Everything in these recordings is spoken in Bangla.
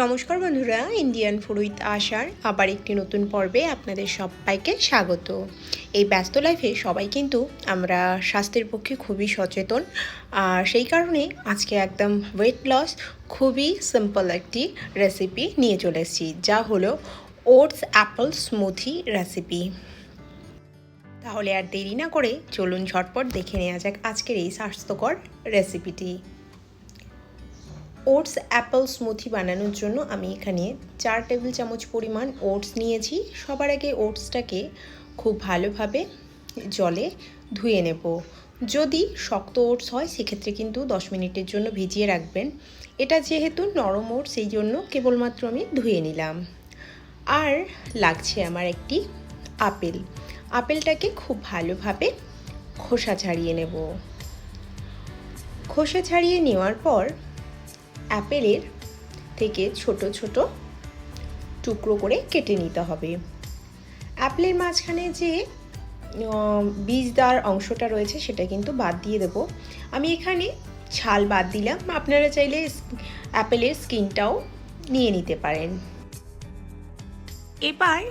নমস্কার বন্ধুরা ইন্ডিয়ান ফুড উইথ আশার আবার একটি নতুন পর্বে আপনাদের সবাইকে স্বাগত। এই ব্যস্ত লাইফে সবাই কিন্তু আমরা স্বাস্থ্যের পক্ষে খুবই সচেতন। আর সেই কারণে আজকে একদম ওয়েট লস খুবই সিম্পল একটি রেসিপি নিয়ে চলে এসেছি, যা হলো ওটস অ্যাপল স্মুথি রেসিপি তাহলে আর দেরি না করে চলুন ঝটপট দেখে নেওয়া যাক আজকের এই স্বাস্থ্যকর রেসিপিটি ওটস অ্যাপেল স্মুথি বানানোর জন্য আমি এখানে চার টেবিল চামচ পরিমাণ ওটস নিয়েছি। সবার আগে ওটসটাকে খুব ভালোভাবে জলে ধুয়ে নেব। যদি শক্ত ওটস হয়, সেক্ষেত্রে কিন্তু দশ মিনিটের জন্য ভিজিয়ে রাখবেন। এটা যেহেতু নরম ওটস, সেই জন্য কেবলমাত্র আমি ধুয়ে নিলাম। আর লাগছে আমার একটি আপেল। আপেলটাকে খুব ভালোভাবে খোসা ছাড়িয়ে নেব। খোসা ছাড়িয়ে নেওয়ার পর অ্যাপেলের থেকে ছোট ছোট টুকরো করে কেটে নিতে হবে। অ্যাপেলের মাঝখানে যে বীজদার অংশটা রয়েছে সেটা কিন্তু বাদ দিয়ে দেব। আমি এখানে ছাল বাদ দিলাম। আপনারা চাইলে অ্যাপেলের স্কিনটাও নিয়ে নিতে পারেন। এবার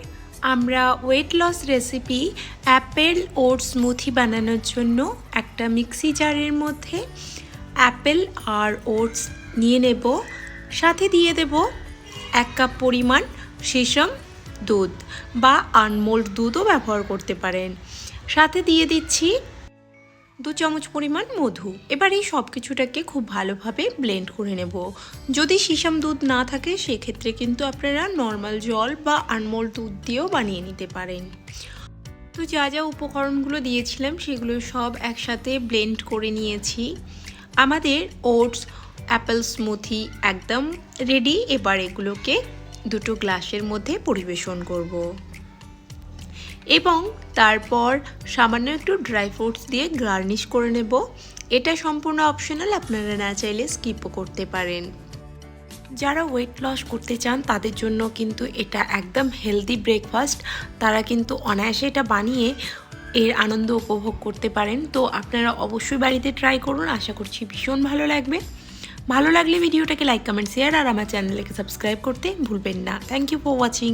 আমরা weight loss recipe apple oat smoothie বানানোর জন্য একটা মিক্সি জারের মধ্যে অ্যাপেল আর ওটস নিয়ে নেব। সাথে দিয়ে দেব এক কাপ পরিমাণ সেসম দুধ বা আনমোল্ড দুধও ব্যবহার করতে পারেন। সাথে দিয়ে দিচ্ছি দু চামচ পরিমাণ মধু। এবার এই সব কিছুটাকে খুব ভালোভাবে ব্লেন্ড করে নেব। যদি সিসাম দুধ না থাকে, সেক্ষেত্রে কিন্তু আপনারা নর্মাল জল বা আনমোল দুধ দিয়েও বানিয়ে নিতে পারেন। তো যা যা উপকরণগুলো দিয়েছিলাম, সেগুলো সব একসাথে ব্লেন্ড করে নিয়েছি। আমাদের ওটস, অ্যাপেল স্মুথি একদম রেডি এবার এগুলোকে দুটো গ্লাসের মধ্যে পরিবেশন করব। এবং তারপর সামান্য একটু ড্রাই ফ্রুটস দিয়ে গার্নিশ করে নেব। এটা সম্পূর্ণ অপশনাল আপনারা না চাইলে স্কিপও করতে পারেন। যারা ওয়েট লস করতে চান, তাদের জন্য কিন্তু এটা একদম হেলদি ব্রেকফাস্ট তারা কিন্তু অনায়াসে এটা বানিয়ে এর আনন্দ উপভোগ করতে পারেন। তো আপনারা অবশ্যই বাড়িতে ট্রাই করুন। আশা করছি ভীষণ ভালো লাগবে। ভালো লাগলে ভিডিওটাকে লাইক কমেন্ট শেয়ার আর আমার চ্যানেলকে সাবস্ক্রাইব করতে ভুলবেন না। Thank you for watching